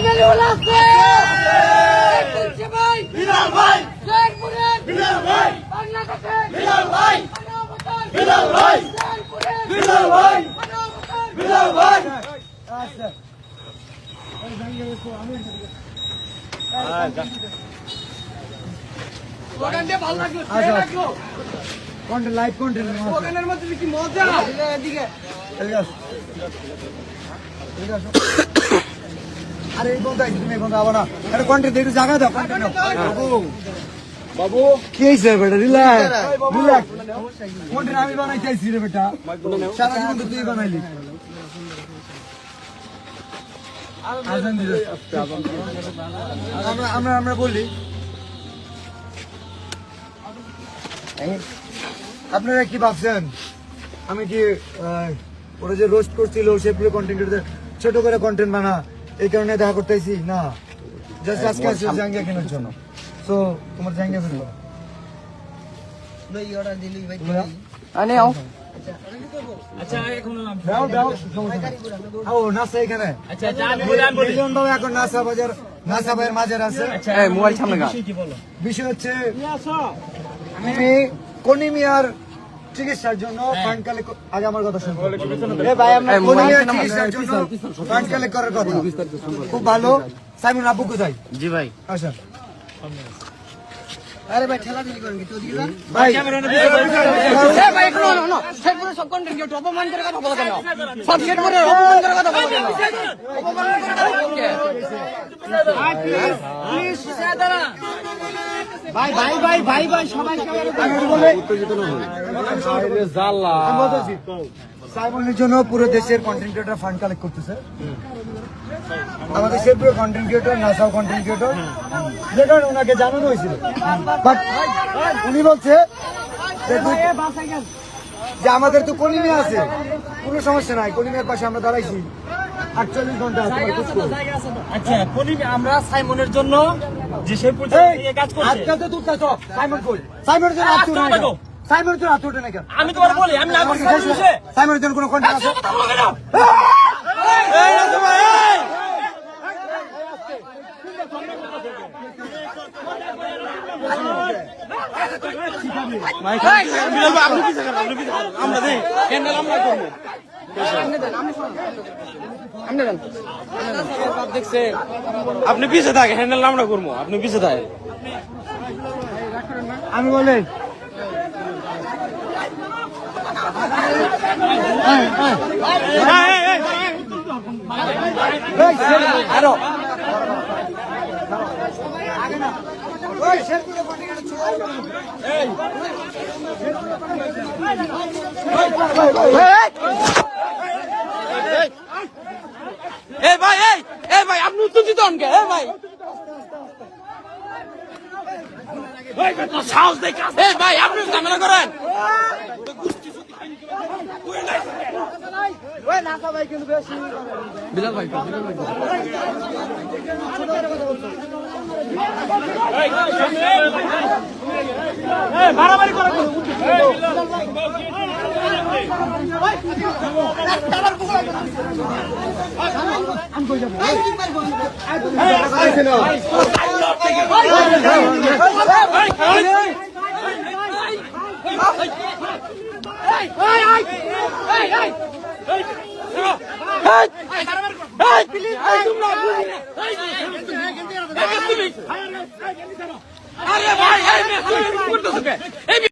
আছে ভাই বিলাল ভাই জয়পুরের বিলাল ভাই বিলাল ভাই বিলাল ভাই জয়পুরের বিলাল ভাই বিলাল ভাই। স্লোগান দিয়ে ভালো লাগল আচ্ছা। কে লাগল। কন্টেন্ট লাইভ কন্টেন্ট স্লোগানের মধ্যে কি মজা? এদিকে আরে এই বন্ধু তুমি এই বন্ধু আবার না আরে কন্টেন্ট একটু জায়গা দাও কন্টেন্ট বাবু। কি হয়েছে বেটা? রিল্যাক্স রিল্যাক্স কন্টেন্ট আমি বানাই চাইছি রে বেটা। সারা জীবন তুই বানাইলি। আমরা আমরা আমরা বলি। আপনারা কি ভাবছেন? আমি কি ওরা যে রোস্ট করছিল সে পুরো কন্টেন্ট ছোট করে কন্টেন্ট বানা এই কারণে দেখা করতেছি না। জাস্ট আজকে আসছে জাঙ্গিয়া কেনার জন্য। তো তোমার জাঙ্গিয়া ফেলব বিষয় হচ্ছে আমি কনিমিয়ার চিকিৎসার জন্য ফান্ড কালেক্ট আগে আমার কথা শুনুন। এ ভাই আমরা এই মোবাইল কনিমিয়ার কেন আমার? চিকিৎসার জন্য ফান্ড কালেক্ট করার কথা। খুব ভালো। সাইমন আব্বু কোথায়? জি ভাই। আচ্ছা। আরে ভাই ঠেলা দিলি করেন কি? তো দিকে ভাই। এ ভাই একটু না না শেরপুরের সব কন্টেন্ট কেউ অপমান করে কথা বলা কেন? সব শেরপুরের অপমান করে কথা বলা কেন? অপমান করে কথা বলা কেন? প্লিজ দাদা ভাই ভাই ভাই ভাই ভাই সবাই সাইমনের জন্য পুরো দেশের কন্টেন্ট ক্রিয়েটর ফান্ড কালেক্ট করতেছে। আমাদের শেরপুরের কন্টেন্ট ক্রিয়েটর নাসাও কন্টেন্ট ক্রিয়েটর যে ওনাকে জানানো হয়েছিল। বাট উনি বলছে যে আমাদের তো কলিমে আছে কোনো সমস্যা নাই কলিমের পাশে আমরা দাঁড়াইছি। আটচল্লিশ ঘণ্টা আচ্ছা কলিম আমরা সাইমনের জন্য যে সে এই, পর্যন্ত কাজ করছে। আজকাল তো তুই কাজ সাইমন কই? সাইমনের জন্য হাত উঠে নাই? সাইমনের জন্য হাত উঠে নাই? আমি তোমার বলি আমি না করছি সাইমন বসে। সাইমনের জন্য কোনো কন্টেন্ট আছে? এই রাজু ভাই, এই! আমরা দেই। ক্যান্ডেল আমরা করব। আপনি পিছে থাকে হ্যান্ডেল আমরা করব আপনি পিছে থাকে আমি বলে আরও এই ভাই এই এই ভাই আপনি উত্তেজিত হন কে এই ভাই ভাই, সাহস দেখে এই ভাই আপনি ঝামেলা করেন এই, মারামারি করেন আরে ভাই এই করতেছো? এই